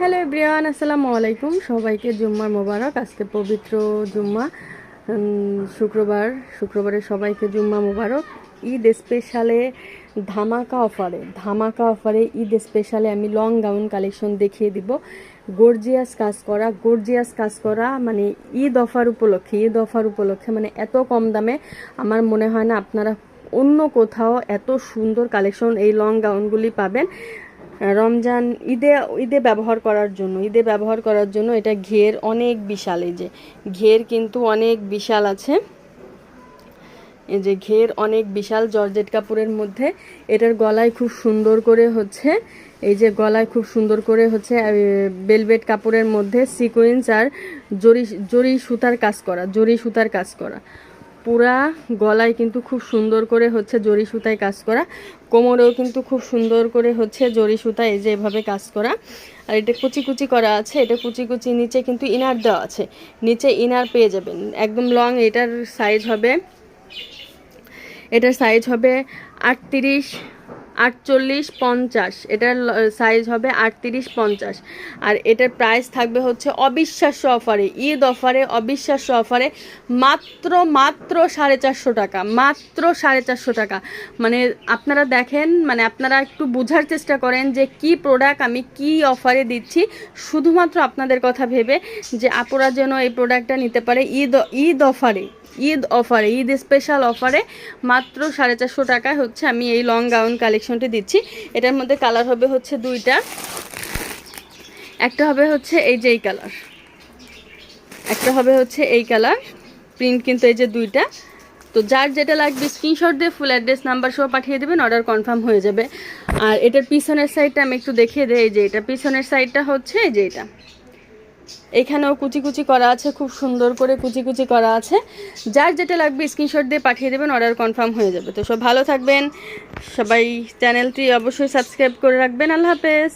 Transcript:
Hello everyone, আসসালামু আলাইকুম। সবাইকে জুম্মার মোবারক। আজকে পবিত্র জুম্মা শুক্রবার। শুক্রবারে সবাইকে জুম্মা মোবারক। ঈদ স্পেশালে ধামাকা অফারে ধামাকা অফারে ঈদ স্পেশালে আমি লং গাউন কালেকশন দেখিয়ে দিব। গর্জিয়াস কাজ করা গর্জিয়াস কাজ করা মানে ঈদ অফার উপলক্ষে, ঈদ অফার উপলক্ষে মানে এত কম দামে আমার মনে হয় না আপনারা অন্য কোথাও এত সুন্দর কালেকশন এই লং গাউনগুলি পাবেন। রমজান ঈদে ঈদে ব্যবহার করার জন্য, ঈদে ব্যবহার করার জন্য এটা ঘের অনেক বিশাল। এই যে ঘের কিন্তু অনেক বিশাল আছে। এই যে ঘের অনেক বিশাল জর্জেট কাপড়ের মধ্যে। এটার গলায় খুব সুন্দর করে হচ্ছে, এই যে গলায় খুব সুন্দর করে হচ্ছে বেলভেট কাপড়ের মধ্যে সিকোয়েন্স আর জরি জরি সুতার কাজ করা, জরি সুতার কাজ করা। পুরা গলায় কিন্তু খুব সুন্দর করে হচ্ছে জরি সুতায় কাজ করা। কোমরেও কিন্তু খুব সুন্দর করে হচ্ছে জরি সুতা এই যে এভাবে কাজ করা। আর এটা কুচি কুচি করা আছে, এটা কুচি কুচি নিচে কিন্তু ইনার দেওয়া আছে। নিচে ইনার পেয়ে যাবেন। একদম লং এটার সাইজ হবে, এটার সাইজ হবে আটত্রিশ আটচল্লিশ পঞ্চাশ। এটার সাইজ হবে আটত্রিশ পঞ্চাশ। আর এটার প্রাইস থাকবে হচ্ছে অবিশ্বাস্য অফারে ঈদ অফারে অবিশ্বাস্য অফারে মাত্র মাত্র সাড়ে চারশো টাকা, মাত্র সাড়ে চারশো টাকা। মানে আপনারা দেখেন মানে আপনারা একটু বোঝার চেষ্টা করেন যে কি প্রোডাক্ট আমি কি অফারে দিচ্ছি। শুধুমাত্র আপনাদের কথা ভেবে যে আপুরা যেন এই প্রোডাক্টটা নিতে পারে ঈদ ঈদ অফারে ঈদ অফারে ঈদ স্পেশাল অফারে মাত্র সাড়ে চারশো টাকায় হচ্ছে আমি এই লং গাউন কালেকশনটি দিচ্ছি। এটার মধ্যে কালার হবে হচ্ছে দুইটা। একটা হবে হচ্ছে এই যে এই কালার একটা হবে হচ্ছে এই কালার প্রিন্ট কিন্তু এই যে দুইটা। তো যার যেটা লাগবে স্ক্রিনশট দিয়ে ফুল অ্যাড্রেস নাম্বার সহ পাঠিয়ে দেবেন অর্ডার কনফার্ম হয়ে যাবে। আর এটার পিছনের সাইডটা আমি একটু দেখিয়ে দিই এই যে এটা পিছনের সাইডটা হচ্ছে এই যে এটা। এখানেও কুচি কুচি করা আছে, খুব সুন্দর করে কুচি কুচি করা আছে। যার যেটা লাগবে স্ক্রিনশট দিয়ে পাঠিয়ে দেবেন অর্ডার কনফার্ম হয়ে যাবে। তো সব ভালো থাকবেন। সবাই চ্যানেলটি অবশ্যই সাবস্ক্রাইব করে রাখবেন। আল্লাহ হাফেজ।